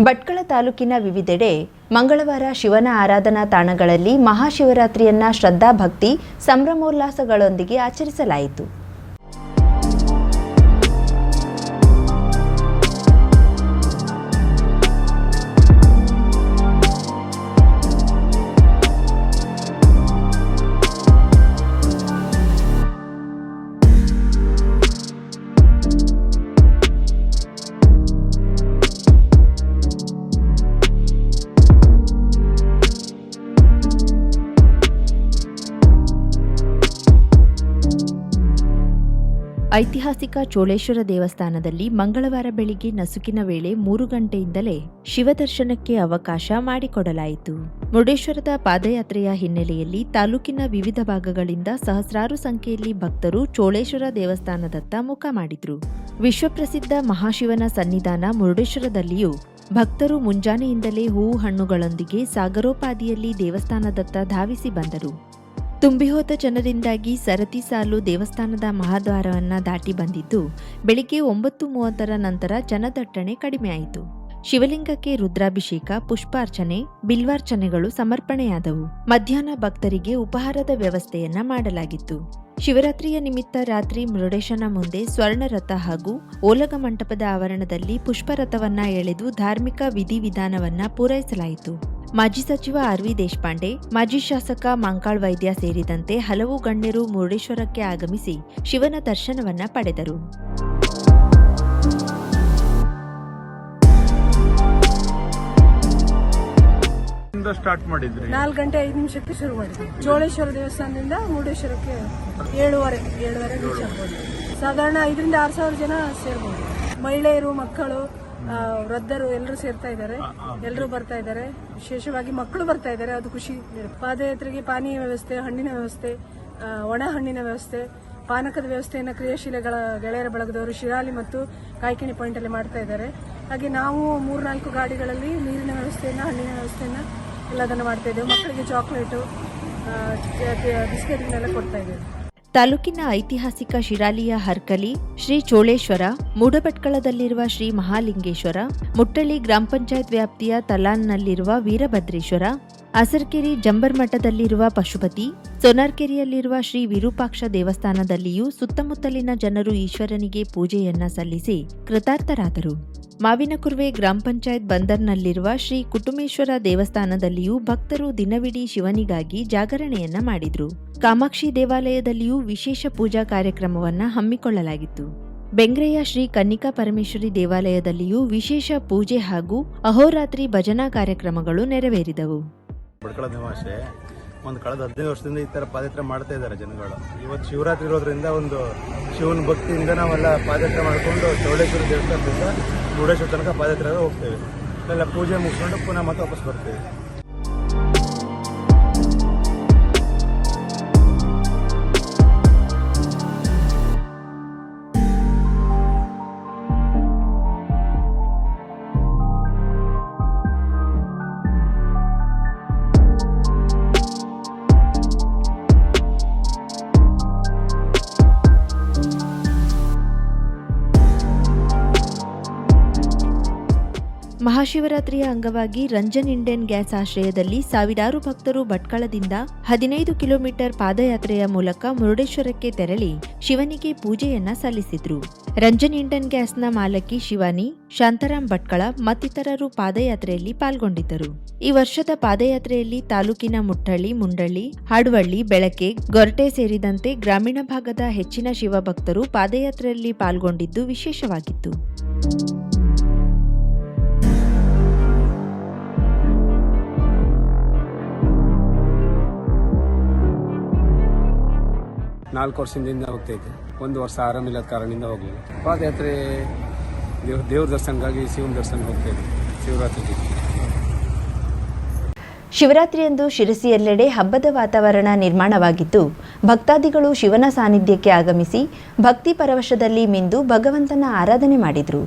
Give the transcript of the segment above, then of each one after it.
ಭಟ್ಕಳ ತಾಲೂಕಿನ ವಿವಿಧೆಡೆ ಮಂಗಳವಾರ ಶಿವನ ಆರಾಧನಾ ತಾಣಗಳಲ್ಲಿ ಮಹಾಶಿವರಾತ್ರಿಯನ್ನ ಶ್ರದ್ಧಾಭಕ್ತಿ ಸಂಭ್ರಮೋಲ್ಲಾಸಗಳೊಂದಿಗೆ ಆಚರಿಸಲಾಯಿತು. ಐತಿಹಾಸಿಕ ಚೋಳೇಶ್ವರ ದೇವಸ್ಥಾನದಲ್ಲಿ ಮಂಗಳವಾರ ಬೆಳಿಗ್ಗೆ ನಸುಕಿನ ವೇಳೆ ಮೂರು ಗಂಟೆಯಿಂದಲೇ ಶಿವದರ್ಶನಕ್ಕೆ ಅವಕಾಶ ಮಾಡಿಕೊಡಲಾಯಿತು. ಮುರುಡೇಶ್ವರದ ಪಾದಯಾತ್ರೆಯ ಹಿನ್ನೆಲೆಯಲ್ಲಿ ತಾಲೂಕಿನ ವಿವಿಧ ಭಾಗಗಳಿಂದ ಸಹಸ್ರಾರು ಸಂಖ್ಯೆಯಲ್ಲಿ ಭಕ್ತರು ಚೋಳೇಶ್ವರ ದೇವಸ್ಥಾನದತ್ತ ಮುಖ ಮಾಡಿದ್ರು. ವಿಶ್ವಪ್ರಸಿದ್ಧ ಮಹಾಶಿವನ ಸನ್ನಿಧಾನ ಮುರುಡೇಶ್ವರದಲ್ಲಿಯೂ ಭಕ್ತರು ಮುಂಜಾನೆಯಿಂದಲೇ ಹೂವು ಹಣ್ಣುಗಳೊಂದಿಗೆ ಸಾಗರೋಪಾದಿಯಲ್ಲಿ ದೇವಸ್ಥಾನದತ್ತ ಧಾವಿಸಿ ಬಂದರು. ತುಂಬಿಹೋದ ಜನರಿಂದಾಗಿ ಸರತಿ ಸಾಲು ದೇವಸ್ಥಾನದ ಮಹಾದ್ವಾರವನ್ನು ದಾಟಿ ಬಂದಿದ್ದು, ಬೆಳಿಗ್ಗೆ ಒಂಬತ್ತು ಮೂವತ್ತರ ನಂತರ ಜನದಟ್ಟಣೆ ಕಡಿಮೆಯಾಯಿತು ಶಿವಲಿಂಗಕ್ಕೆ ರುದ್ರಾಭಿಷೇಕ, ಪುಷ್ಪಾರ್ಚನೆ, ಬಿಲ್ವಾರ್ಚನೆಗಳು ಸಮರ್ಪಣೆಯಾದವು. ಮಧ್ಯಾಹ್ನ ಭಕ್ತರಿಗೆ ಉಪಹಾರದ ವ್ಯವಸ್ಥೆಯನ್ನ ಮಾಡಲಾಗಿತ್ತು. ಶಿವರಾತ್ರಿಯ ನಿಮಿತ್ತ ರಾತ್ರಿ ಮೃಡೇಶನ ಮುಂದೆ ಸ್ವರ್ಣರಥ ಹಾಗೂ ಓಲಗ ಮಂಟಪದ ಆವರಣದಲ್ಲಿ ಪುಷ್ಪರಥವನ್ನ ಎಳೆದು ಧಾರ್ಮಿಕ ವಿಧಿವಿಧಾನವನ್ನ ಪೂರೈಸಲಾಯಿತು. ಮಾಜಿ ಸಚಿವ ಆರ್ ವಿ ದೇಶಪಾಂಡೆ ಮಾಜಿ ಶಾಸಕ ಮಂಕಾಳ್ ವೈದ್ಯ ಸೇರಿದಂತೆ ಹಲವು ಗಣ್ಯರು ಮುರುಡೇಶ್ವರಕ್ಕೆ ಆಗಮಿಸಿ ಶಿವನ ದರ್ಶನವನ್ನ ಪಡೆದರು. ಸ್ಟಾರ್ಟ್ ಮಾಡಿದ್ರಿ? ನಾಲ್ಕು ಗಂಟೆ ಐದು ನಿಮಿಷಕ್ಕೆ ಶುರು ಮಾಡಿದ್ವಿ. ಚೋಳೇಶ್ವರ ದೇವಸ್ಥಾನದಿಂದ ಮುರುಡೇಶ್ವರಕ್ಕೆ ಏಳುವರೆ ಏಳುವರೆ ರೀಚ್ ಆಗ್ಬೋದು ಸಾಧಾರಣ ಐದರಿಂದ ಆರು ಸಾವಿರ ಜನ ಸೇರ್ಬೋದು. ಮಹಿಳೆಯರು ಮಕ್ಕಳು ವೃದ್ಧರು ಎಲ್ಲರೂ ಸೇರ್ತಾ ಇದ್ದಾರೆ. ಎಲ್ಲರೂ ಬರ್ತಾ ಇದ್ದಾರೆ. ವಿಶೇಷವಾಗಿ ಮಕ್ಕಳು ಬರ್ತಾ ಇದ್ದಾರೆ. ಅದು ಖುಷಿ. ಪಾದಯಾತ್ರೆಗೆ ಪಾನೀಯ ವ್ಯವಸ್ಥೆ, ಹಣ್ಣಿನ ವ್ಯವಸ್ಥೆ ಒಣ ಹಣ್ಣಿನ ವ್ಯವಸ್ಥೆ, ಪಾನಕದ ವ್ಯವಸ್ಥೆಯನ್ನು ಕ್ರಿಯಾಶೀಲಗಳ ಗೆಳೆಯರ ಬಳಗದವರು ಶಿರಾಲಿ ಮತ್ತು ಕಾಯ್ಕಿಣಿ ಪಾಯಿಂಟ್ ಅಲ್ಲಿ ಮಾಡ್ತಾ ಇದ್ದಾರೆ. ಹಾಗೆ ನಾವು ಮೂರ್ನಾಲ್ಕು ಗಾಡಿಗಳಲ್ಲಿ ನೀರಿನ ವ್ಯವಸ್ಥೆಯನ್ನು, ಹಣ್ಣಿನ ವ್ಯವಸ್ಥೆಯನ್ನು ಎಲ್ಲದನ್ನು ಮಾಡ್ತಾ ಇದ್ದೇವೆ. ಮಕ್ಕಳಿಗೆ ಚಾಕ್ಲೇಟು ಬಿಸ್ಕೆಟ್ನೆಲ್ಲ ಕೊಡ್ತಾ ಇದ್ದೇವೆ. ತಾಲೂಕಿನ ಐತಿಹಾಸಿಕ ಶಿರಾಲಿಯ ಹರ್ಕಲಿ, ಶ್ರೀ ಚೋಳೇಶ್ವರ, ಮೂಡಭಟ್ಕಳದಲ್ಲಿರುವ ಶ್ರೀ ಮಹಾಲಿಂಗೇಶ್ವರ, ಮುಟ್ಟಳ್ಳಿ ಗ್ರಾಮ ಪಂಚಾಯತ್ ವ್ಯಾಪ್ತಿಯ ತಲಾನ್ನಲ್ಲಿರುವ ವೀರಭದ್ರೇಶ್ವರ, ಅಸರ್ಕೆರೆ ಜಂಬರ್ಮಠದಲ್ಲಿರುವ ಪಶುಪತಿ, ಸೊನಾರ್ಕೆರೆಯಲ್ಲಿರುವ ಶ್ರೀ ವಿರೂಪಾಕ್ಷ ದೇವಸ್ಥಾನದಲ್ಲಿಯೂ ಸುತ್ತಮುತ್ತಲಿನ ಜನರು ಈಶ್ವರನಿಗೆ ಪೂಜೆಯನ್ನ ಸಲ್ಲಿಸಿ ಕೃತಾರ್ಥರಾದರು. ಮಾವಿನಕುರ್ವೆ ಗ್ರಾಮ ಪಂಚಾಯತ್ ಬಂದರ್ನಲ್ಲಿರುವ ಶ್ರೀ ಕುಟುಮೇಶ್ವರ ದೇವಸ್ಥಾನದಲ್ಲಿಯೂ ಭಕ್ತರು ದಿನವಿಡೀ ಶಿವನಿಗಾಗಿ ಜಾಗರಣೆಯನ್ನ ಮಾಡಿದ್ರು. ಕಾಮಾಕ್ಷಿ ದೇವಾಲಯದಲ್ಲಿಯೂ ವಿಶೇಷ ಪೂಜಾ ಕಾರ್ಯಕ್ರಮವನ್ನ ಹಮ್ಮಿಕೊಳ್ಳಲಾಗಿತ್ತು. ಬೆಂಗ್ರೆಯ ಶ್ರೀ ಕನ್ನಿಕಾ ಪರಮೇಶ್ವರಿ ದೇವಾಲಯದಲ್ಲಿಯೂ ವಿಶೇಷ ಪೂಜೆ ಹಾಗೂ ಅಹೋರಾತ್ರಿ ಭಜನಾ ಕಾರ್ಯಕ್ರಮಗಳು ನೆರವೇರಿದವು. ಒಂದು ಕಳೆದ ಹದಿನೈದು ವರ್ಷದಿಂದ ಈ ಥರ ಪಾದಯಾತ್ರೆ ಮಾಡ್ತಾ ಇದ್ದಾರೆ ಜನಗಳು. ಇವತ್ತು ಶಿವರಾತ್ರಿ ಇರೋದ್ರಿಂದ ಒಂದು ಶಿವನ ಭಕ್ತಿಯಿಂದ ನಾವೆಲ್ಲ ಪಾದಯಾತ್ರೆ ಮಾಡಿಕೊಂಡು ಚೌಡೇಶ್ವರ ದೇವಸ್ಥಾನದಿಂದ ಮುರುಡೇಶ್ವರ ತನಕ ಪಾದಯಾತ್ರೆ ಹೋಗ್ತೇವೆ. ಎಲ್ಲ ಪೂಜೆ ಮುಗಿಸ್ಕೊಂಡು ಪುನಃ ಮತ್ತೆ ವಾಪಸ್ ಬರ್ತೀವಿ. ಮಹಾಶಿವರಾತ್ರಿಯ ಅಂಗವಾಗಿ ರಂಜನ್ ಇಂಡಿಯನ್ ಗ್ಯಾಸ್ ಆಶ್ರಯದಲ್ಲಿ ಸಾವಿರಾರು ಭಕ್ತರು ಭಟ್ಕಳದಿಂದ ಹದಿನೈದು ಕಿಲೋಮೀಟರ್ ಪಾದಯಾತ್ರೆಯ ಮೂಲಕ ಮುರುಡೇಶ್ವರಕ್ಕೆ ತೆರಳಿ ಶಿವನಿಗೆ ಪೂಜೆಯನ್ನ ಸಲ್ಲಿಸಿದ್ರು. ರಂಜನ್ ಇಂಡಿಯನ್ ಗ್ಯಾಸ್ನ ಮಾಲಕಿ ಶಿವಾನಿ ಶಾಂತಾರಾಮ್ ಭಟ್ಕಳ ಮತ್ತಿತರರು ಪಾದಯಾತ್ರೆಯಲ್ಲಿ ಪಾಲ್ಗೊಂಡಿದ್ದರು. ಈ ವರ್ಷದ ಪಾದಯಾತ್ರೆಯಲ್ಲಿ ತಾಲೂಕಿನ ಮುಟ್ಟಳ್ಳಿ, ಮುಂಡಳ್ಳಿ, ಹಾಡುವಳ್ಳಿ, ಬೆಳಕೆ, ಗೊರಟೆ ಸೇರಿದಂತೆ ಗ್ರಾಮೀಣ ಭಾಗದ ಹೆಚ್ಚಿನ ಶಿವಭಕ್ತರು ಪಾದಯಾತ್ರೆಯಲ್ಲಿ ಪಾಲ್ಗೊಂಡಿದ್ದು ವಿಶೇಷವಾಗಿತ್ತು. ನಾಲ್ಕು ವರ್ಷದಿಂದ ಹೋಗ್ತಾ ಇದ್ದೆ ಒಂದು ವರ್ಷ ಆರಾಮಿಲ್ಲದ ಕಾರಣದಿಂದ ಹೋಗಲಿಲ್ಲ. ಪಾದಯಾತ್ರೆ ದೇವ್ ದೇವ್ರ ದರ್ಶನಕ್ಕಾಗಿ ಶಿವನ ದರ್ಶನ ಹೋಗ್ತಾ ಇದ್ದೆ ಶಿವರಾತ್ರಿಗೆ ಶಿವರಾತ್ರಿಯಂದು ಶಿರಸಿಯೆಲ್ಲೆಡೆ ಹಬ್ಬದ ವಾತಾವರಣ ನಿರ್ಮಾಣವಾಗಿದ್ದು, ಭಕ್ತಾದಿಗಳು ಶಿವನ ಸಾನ್ನಿಧ್ಯಕ್ಕೆ ಆಗಮಿಸಿ ಭಕ್ತಿ ಪರವಶದಲ್ಲಿ ಮಿಂದು ಭಗವಂತನ ಆರಾಧನೆ ಮಾಡಿದರು.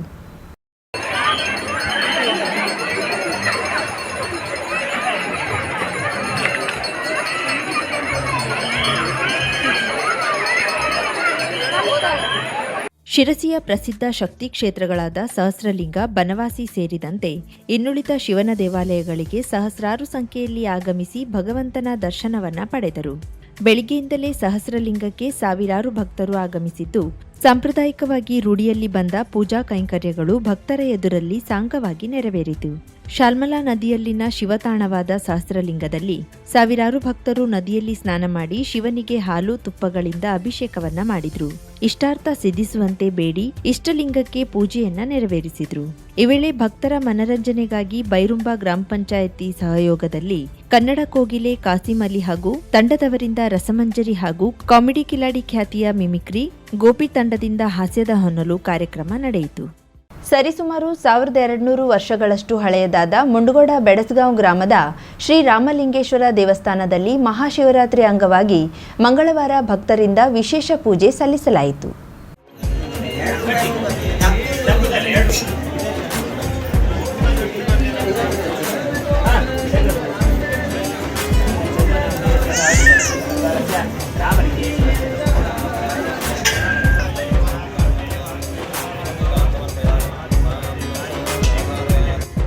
ಶಿರಸಿಯ ಪ್ರಸಿದ್ಧ ಶಕ್ತಿ ಕ್ಷೇತ್ರಗಳಾದ ಸಹಸ್ರಲಿಂಗ, ಬನವಾಸಿ ಸೇರಿದಂತೆ ಇನ್ನುಳಿದ ಶಿವನ ದೇವಾಲಯಗಳಿಗೆ ಸಹಸ್ರಾರು ಸಂಖ್ಯೆಯಲ್ಲಿ ಆಗಮಿಸಿ ಭಗವಂತನ ದರ್ಶನವನ್ನ ಪಡೆದರು. ಬೆಳಿಗ್ಗೆಯಿಂದಲೇ ಸಹಸ್ರಲಿಂಗಕ್ಕೆ ಸಾವಿರಾರು ಭಕ್ತರು ಆಗಮಿಸಿದ್ದು, ಸಾಂಪ್ರದಾಯಿಕವಾಗಿ ರೂಢಿಯಲ್ಲಿ ಬಂದ ಪೂಜಾ ಕೈಂಕರ್ಯಗಳು ಭಕ್ತರ ಎದುರಲ್ಲಿ ಸಾಂಗವಾಗಿ ನೆರವೇರಿತು. ಶಾಲ್ಮಲಾ ನದಿಯಲ್ಲಿನ ಶಿವತಾಣವಾದ ಸಹಸ್ರಲಿಂಗದಲ್ಲಿ ಸಾವಿರಾರು ಭಕ್ತರು ನದಿಯಲ್ಲಿ ಸ್ನಾನ ಮಾಡಿ ಶಿವನಿಗೆ ಹಾಲು ತುಪ್ಪಗಳಿಂದ ಅಭಿಷೇಕವನ್ನ ಮಾಡಿದ್ರು. ಇಷ್ಟಾರ್ಥ ಸಿದ್ಧಿಸುವಂತೆ ಬೇಡಿ, ಇಷ್ಟಲಿಂಗಕ್ಕೆ ಪೂಜೆಯನ್ನ ನೆರವೇರಿಸಿದ್ರು. ಈ ವೇಳೆ ಭಕ್ತರ ಮನರಂಜನೆಗಾಗಿ ಬೈರುಂಬ ಗ್ರಾಮ ಪಂಚಾಯತಿ ಸಹಯೋಗದಲ್ಲಿ ಕನ್ನಡ ಕೋಗಿಲೆ ಕಾಸಿಂ ಅಲಿ ಹಾಗೂ ತಂಡದವರಿಂದ ರಸಮಂಜರಿ ಹಾಗೂ ಕಾಮಿಡಿ ಕಿಲಾಡಿ ಖ್ಯಾತಿಯ ಮಿಮಿಕ್ರಿ, ಗೋಪಿ ತಂಡದಿಂದ ಹಾಸ್ಯದ ಹೊನ್ನಲು ಕಾರ್ಯಕ್ರಮ ನಡೆಯಿತು. ಸರಿಸುಮಾರು ಸಾವಿರದ ಎರಡುನೂರು ವರ್ಷಗಳಷ್ಟು ಹಳೆಯದಾದ ಮುಂಡಗೋಡ ಬೆಡಸಗಾಂವ್ ಗ್ರಾಮದ ಶ್ರೀ ರಾಮಲಿಂಗೇಶ್ವರ ದೇವಸ್ಥಾನದಲ್ಲಿ ಮಹಾಶಿವರಾತ್ರಿ ಅಂಗವಾಗಿ ಮಂಗಳವಾರ ಭಕ್ತರಿಂದ ವಿಶೇಷ ಪೂಜೆ ಸಲ್ಲಿಸಲಾಯಿತು.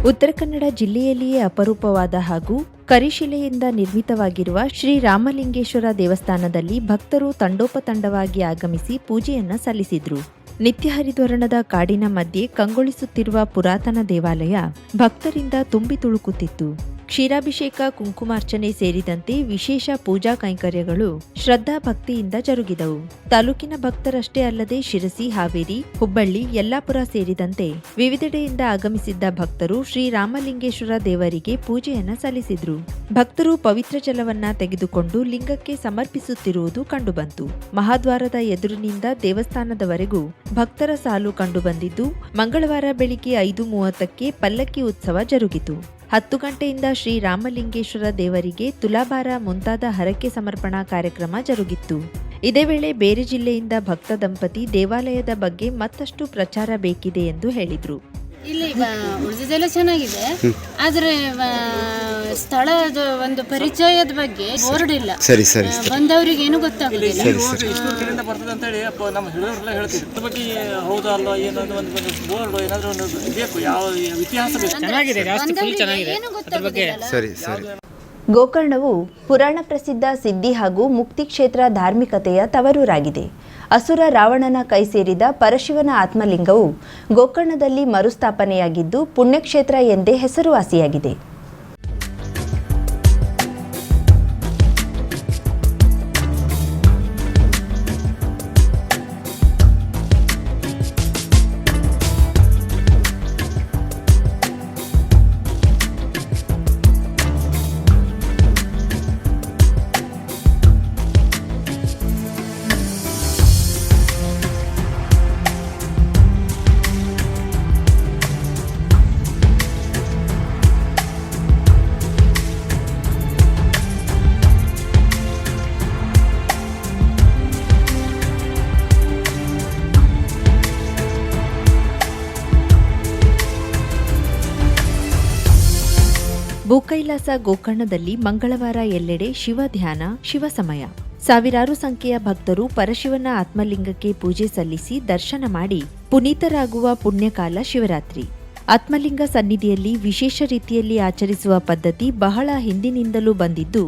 ಉತ್ತರ ಕನ್ನಡ ಜಿಲ್ಲೆಯಲ್ಲಿಯೇ ಅಪರೂಪವಾದ ಹಾಗೂ ಕರಿಶಿಲೆಯಿಂದ ನಿರ್ಮಿತವಾಗಿರುವ ಶ್ರೀ ರಾಮಲಿಂಗೇಶ್ವರ ದೇವಸ್ಥಾನದಲ್ಲಿ ಭಕ್ತರು ತಂಡೋಪತಂಡವಾಗಿ ಆಗಮಿಸಿ ಪೂಜೆಯನ್ನ ಸಲ್ಲಿಸಿದ್ರು. ನಿತ್ಯ ಹರಿದ್ವರ್ಣದ ಕಾಡಿನ ಮಧ್ಯೆ ಕಂಗೊಳಿಸುತ್ತಿರುವ ಪುರಾತನ ದೇವಾಲಯ ಭಕ್ತರಿಂದ ತುಂಬಿ ತುಳುಕುತ್ತಿತ್ತು. ಕ್ಷೀರಾಭಿಷೇಕ, ಕುಂಕುಮಾರ್ಚನೆ ಸೇರಿದಂತೆ ವಿಶೇಷ ಪೂಜಾ ಕೈಂಕರ್ಯಗಳು ಶ್ರದ್ಧಾ ಭಕ್ತಿಯಿಂದ ಜರುಗಿದವು. ತಾಲೂಕಿನ ಭಕ್ತರಷ್ಟೇ ಅಲ್ಲದೆ ಶಿರಸಿ, ಹಾವೇರಿ, ಹುಬ್ಬಳ್ಳಿ, ಯಲ್ಲಾಪುರ ಸೇರಿದಂತೆ ವಿವಿಧೆಡೆಯಿಂದ ಆಗಮಿಸಿದ್ದ ಭಕ್ತರು ಶ್ರೀ ರಾಮಲಿಂಗೇಶ್ವರ ದೇವರಿಗೆ ಪೂಜೆಯನ್ನ ಸಲ್ಲಿಸಿದ್ರು. ಭಕ್ತರು ಪವಿತ್ರ ಜಲವನ್ನ ತೆಗೆದುಕೊಂಡು ಲಿಂಗಕ್ಕೆ ಸಮರ್ಪಿಸುತ್ತಿರುವುದು ಕಂಡುಬಂತು. ಮಹಾದ್ವಾರದ ಎದುರಿನಿಂದ ದೇವಸ್ಥಾನದವರೆಗೂ ಭಕ್ತರ ಸಾಲು ಕಂಡುಬಂದಿದ್ದು ಮಂಗಳವಾರ ಬೆಳಿಗ್ಗೆ ಐದು ಮೂವತ್ತಕ್ಕೆ ಪಲ್ಲಕ್ಕಿ ಉತ್ಸವ ಜರುಗಿತು. ಹತ್ತು ಗಂಟೆಯಿಂದ ಶ್ರೀ ರಾಮಲಿಂಗೇಶ್ವರ ದೇವರಿಗೆ ತುಲಾಭಾರ ಮುಂತಾದ ಹರಕೆ ಸಮರ್ಪಣಾ ಕಾರ್ಯಕ್ರಮ ಜರುಗಿತ್ತು. ಇದೇ ವೇಳೆ ಬೇರೆ ಜಿಲ್ಲೆಯಿಂದ ಭಕ್ತ ದಂಪತಿ ದೇವಾಲಯದ ಬಗ್ಗೆ ಮತ್ತಷ್ಟು ಪ್ರಚಾರ ಬೇಕಿದೆ ಎಂದು ಹೇಳಿದ್ರು. ಇಲ್ಲಿ ಉಳಿದಿದ್ದೆಲ್ಲ ಚೆನ್ನಾಗಿದೆ. ಆದ್ರೆ ಸ್ಥಳದ ಒಂದು ಪರಿಚಯದ ಬಗ್ಗೆ ಬೋರ್ಡ್ ಇಲ್ಲ. ಸರಿ ಸರಿ ಬಂದವರಿಗೆ ಏನು ಗೊತ್ತಾಗುದಿಲ್ಲ. ಕಡೆಯಿಂದ ಬರ್ತದೆ ಅಂತ ಹೇಳಿ ನಮ್ಮ ಹಿರಿಯರೆಲ್ಲ ಹೇಳ್ತಿದ್ರು. ಹೌದಾ ಅಲ್ವಾ ಏನೋ ಒಂದು ಒಂದು ಬೋರ್ಡ್ ಏನಾದರೂ ಬೇಕು ಯಾವ ಇತಿಹಾಸ ಬೇಕು. ಚೆನ್ನಾಗಿದೆ ಜಾಸ್ತಿ ಫುಲ್ ಚೆನ್ನಾಗಿದೆ. ಏನು ಗೊತ್ತಾಗುದಿಲ್ಲ. ಸರಿ ಸರಿ. ಗೋಕರ್ಣವು ಪುರಾಣ ಪ್ರಸಿದ್ಧ ಸಿದ್ಧಿ ಹಾಗೂ ಮುಕ್ತಿ ಕ್ಷೇತ್ರ ಧಾರ್ಮಿಕತೆಯ ತವರೂರಾಗಿದೆ. ಅಸುರ ರಾವಣನ ಕೈ ಸೇರಿದ ಪರಶಿವನ ಆತ್ಮಲಿಂಗವು ಗೋಕರ್ಣದಲ್ಲಿ ಮರುಸ್ಥಾಪನೆಯಾಗಿದ್ದು ಪುಣ್ಯಕ್ಷೇತ್ರ ಎಂದೇ ಹೆಸರುವಾಸಿಯಾಗಿದೆ. ಭೂಕೈಲಾಸ ಗೋಕರ್ಣದಲ್ಲಿ ಮಂಗಳವಾರ ಎಲ್ಲೆಡೆ ಶಿವ ಧ್ಯಾನ, ಶಿವ ಸಮಯ. ಸಾವಿರಾರು ಸಂಖ್ಯೆಯ ಭಕ್ತರು ಪರಶಿವನ ಆತ್ಮಲಿಂಗಕ್ಕೆ ಪೂಜೆ ಸಲ್ಲಿಸಿ ದರ್ಶನ ಮಾಡಿ ಪುನೀತರಾಗುವ ಪುಣ್ಯಕಾಲ ಶಿವರಾತ್ರಿ. ಆತ್ಮಲಿಂಗ ಸನ್ನಿಧಿಯಲ್ಲಿ ವಿಶೇಷ ರೀತಿಯಲ್ಲಿ ಆಚರಿಸುವ ಪದ್ಧತಿ ಬಹಳ ಹಿಂದಿನಿಂದಲೂ ಬಂದಿದ್ದು,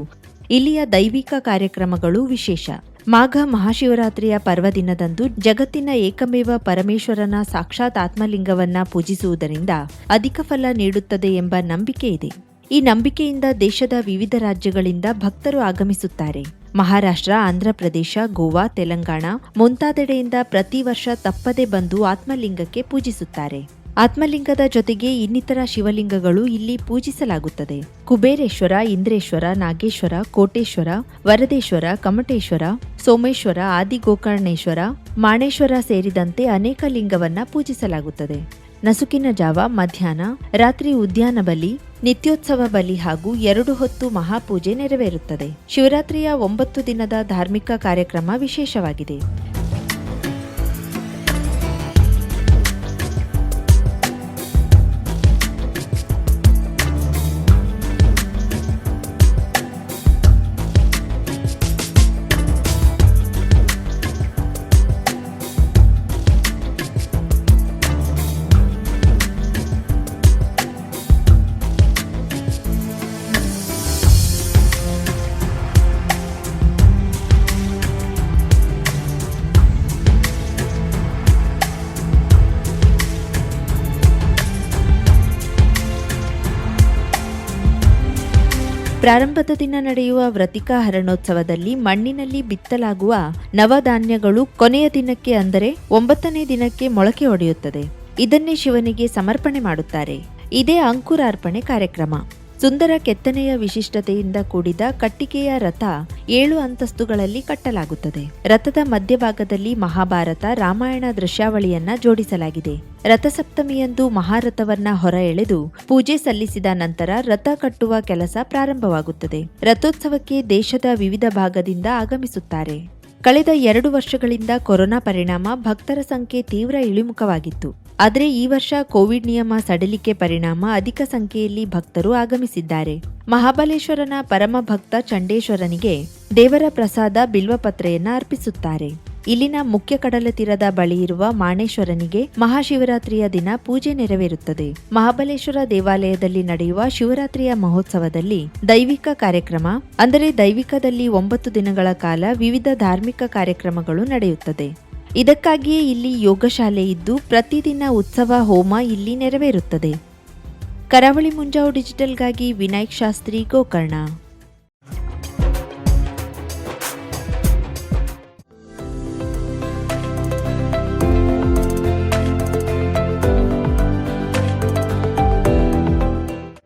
ಇಲ್ಲಿಯ ದೈವಿಕ ಕಾರ್ಯಕ್ರಮಗಳು ವಿಶೇಷ. ಮಾಘ ಮಹಾಶಿವರಾತ್ರಿಯ ಪರ್ವದಿನದಂದು ಜಗತ್ತಿನ ಏಕಮೇವ ಪರಮೇಶ್ವರನ ಸಾಕ್ಷಾತ್ ಆತ್ಮಲಿಂಗವನ್ನ ಪೂಜಿಸುವುದರಿಂದ ಅಧಿಕ ಫಲ ನೀಡುತ್ತದೆ ಎಂಬ ನಂಬಿಕೆ ಇದೆ. ಈ ನಂಬಿಕೆಯಿಂದ ದೇಶದ ವಿವಿಧ ರಾಜ್ಯಗಳಿಂದ ಭಕ್ತರು ಆಗಮಿಸುತ್ತಾರೆ. ಮಹಾರಾಷ್ಟ್ರ, ಆಂಧ್ರಪ್ರದೇಶ, ಗೋವಾ, ತೆಲಂಗಾಣ ಮುಂತಾದೆಡೆಯಿಂದ ಪ್ರತಿ ವರ್ಷ ತಪ್ಪದೆ ಬಂದು ಆತ್ಮಲಿಂಗಕ್ಕೆ ಪೂಜಿಸುತ್ತಾರೆ. ಆತ್ಮಲಿಂಗದ ಜೊತೆಗೆ ಇನ್ನಿತರ ಶಿವಲಿಂಗಗಳು ಇಲ್ಲಿ ಪೂಜಿಸಲಾಗುತ್ತದೆ. ಕುಬೇರೇಶ್ವರ, ಇಂದ್ರೇಶ್ವರ, ನಾಗೇಶ್ವರ, ಕೋಟೇಶ್ವರ, ವರದೇಶ್ವರ, ಕಮಟೇಶ್ವರ, ಸೋಮೇಶ್ವರ, ಆದಿಗೋಕರ್ಣೇಶ್ವರ, ಮಾಣೇಶ್ವರ ಸೇರಿದಂತೆ ಅನೇಕ ಲಿಂಗವನ್ನ ಪೂಜಿಸಲಾಗುತ್ತದೆ. ನಸುಕಿನ ಜಾವ ಮಧ್ಯಾಹ್ನ, ರಾತ್ರಿ ಉದ್ಯಾನ ಬಲಿ, ನಿತ್ಯೋತ್ಸವ ಬಲಿ ಹಾಗೂ ಎರಡು ಹೊತ್ತು ಮಹಾಪೂಜೆ ನೆರವೇರುತ್ತದೆ. ಶಿವರಾತ್ರಿಯ ಒಂಬತ್ತು ದಿನದ ಧಾರ್ಮಿಕ ಕಾರ್ಯಕ್ರಮ ವಿಶೇಷವಾಗಿದೆ. ಪ್ರಾರಂಭದ ದಿನ ನಡೆಯುವ ವ್ರತಿಕಾ ಹರಣೋತ್ಸವದಲ್ಲಿ ಮಣ್ಣಿನಲ್ಲಿ ಬಿತ್ತಲಾಗುವ ನವಧಾನ್ಯಗಳು ಕೊನೆಯ ದಿನಕ್ಕೆ ಅಂದರೆ ಒಂಬತ್ತನೇ ದಿನಕ್ಕೆ ಮೊಳಕೆ ಒಡೆಯುತ್ತದೆ. ಇದನ್ನೇ ಶಿವನಿಗೆ ಸಮರ್ಪಣೆ ಮಾಡುತ್ತಾರೆ. ಇದೇ ಅಂಕುರಾರ್ಪಣೆ ಕಾರ್ಯಕ್ರಮ. ಸುಂದರ ಕೆತ್ತನೆಯ ವಿಶಿಷ್ಟತೆಯಿಂದ ಕೂಡಿದ ಕಟ್ಟಿಗೆಯ ರಥ ಏಳು ಅಂತಸ್ತುಗಳಲ್ಲಿ ಕಟ್ಟಲಾಗುತ್ತದೆ. ರಥದ ಮಧ್ಯಭಾಗದಲ್ಲಿ ಮಹಾಭಾರತ ರಾಮಾಯಣ ದೃಶ್ಯಾವಳಿಯನ್ನ ಜೋಡಿಸಲಾಗಿದೆ. ರಥಸಪ್ತಮಿಯಂದು ಮಹಾರಥವನ್ನ ಹೊರ ಎಳೆದು ಪೂಜೆ ಸಲ್ಲಿಸಿದ ನಂತರ ರಥ ಕಟ್ಟುವ ಕೆಲಸ ಪ್ರಾರಂಭವಾಗುತ್ತದೆ. ರಥೋತ್ಸವಕ್ಕೆ ದೇಶದ ವಿವಿಧ ಭಾಗದಿಂದ ಆಗಮಿಸುತ್ತಾರೆ. ಕಳೆದ ಎರಡು ವರ್ಷಗಳಿಂದ ಕೊರೋನಾ ಪರಿಣಾಮ ಭಕ್ತರ ಸಂಖ್ಯೆ ತೀವ್ರ ಇಳಿಮುಖವಾಗಿತ್ತು. ಆದರೆ ಈ ವರ್ಷ ಕೋವಿಡ್ ನಿಯಮ ಸಡಿಲಿಕೆ ಪರಿಣಾಮ ಅಧಿಕ ಸಂಖ್ಯೆಯಲ್ಲಿ ಭಕ್ತರು ಆಗಮಿಸಿದ್ದಾರೆ. ಮಹಾಬಲೇಶ್ವರನ ಪರಮ ಭಕ್ತ ಚಂಡೇಶ್ವರನಿಗೆ ದೇವರ ಪ್ರಸಾದ ಬಿಲ್ವಪತ್ರೆಯನ್ನು ಅರ್ಪಿಸುತ್ತಾರೆ. ಇಲ್ಲಿನ ಮುಖ್ಯ ಕಡಲ ತೀರದ ಬಳಿ ಇರುವ ಮಾಣೇಶ್ವರನಿಗೆ ಮಹಾಶಿವರಾತ್ರಿಯ ದಿನ ಪೂಜೆ ನೆರವೇರುತ್ತದೆ. ಮಹಾಬಲೇಶ್ವರ ದೇವಾಲಯದಲ್ಲಿ ನಡೆಯುವ ಶಿವರಾತ್ರಿಯ ಮಹೋತ್ಸವದಲ್ಲಿ ದೈವಿಕ ಕಾರ್ಯಕ್ರಮ, ಅಂದರೆ ದೈವಿಕದಲ್ಲಿ ಒಂಬತ್ತು ದಿನಗಳ ಕಾಲ ವಿವಿಧ ಧಾರ್ಮಿಕ ಕಾರ್ಯಕ್ರಮಗಳು ನಡೆಯುತ್ತದೆ. ಇದಕ್ಕಾಗಿಯೇ ಇಲ್ಲಿ ಯೋಗಶಾಲೆ ಇದ್ದು ಪ್ರತಿದಿನ ಉತ್ಸವ ಹೋಮ ಇಲ್ಲಿ ನೆರವೇರುತ್ತದೆ. ಕರಾವಳಿ ಮುಂಜಾವು ಡಿಜಿಟಲ್ಗಾಗಿ ವಿನಾಯಕ್ ಶಾಸ್ತ್ರಿ, ಗೋಕರ್ಣ.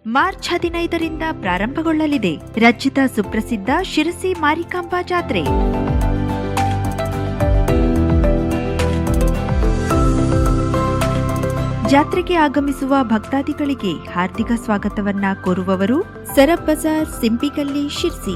ಮಾರ್ಚ್ ಹದಿನೈದರಿಂದ ಪ್ರಾರಂಭಗೊಳ್ಳಲಿದೆ. ರಚಿತ ಸುಪ್ರಸಿದ್ಧ ಶಿರಸಿ ಮಾರಿಕಾಂಬಾ ಜಾತ್ರೆ. ಜಾತ್ರೆಗೆ ಆಗಮಿಸುವ ಭಕ್ತಾದಿಗಳಿಗೆ ಹಾರ್ದಿಕ ಸ್ವಾಗತವನ್ನ ಕೋರುವವರು ಸರಬ್ ಬಜಾರ್ ಸಿಂಪಿಗಲ್ಲಿ ಶಿರ್ಸಿ.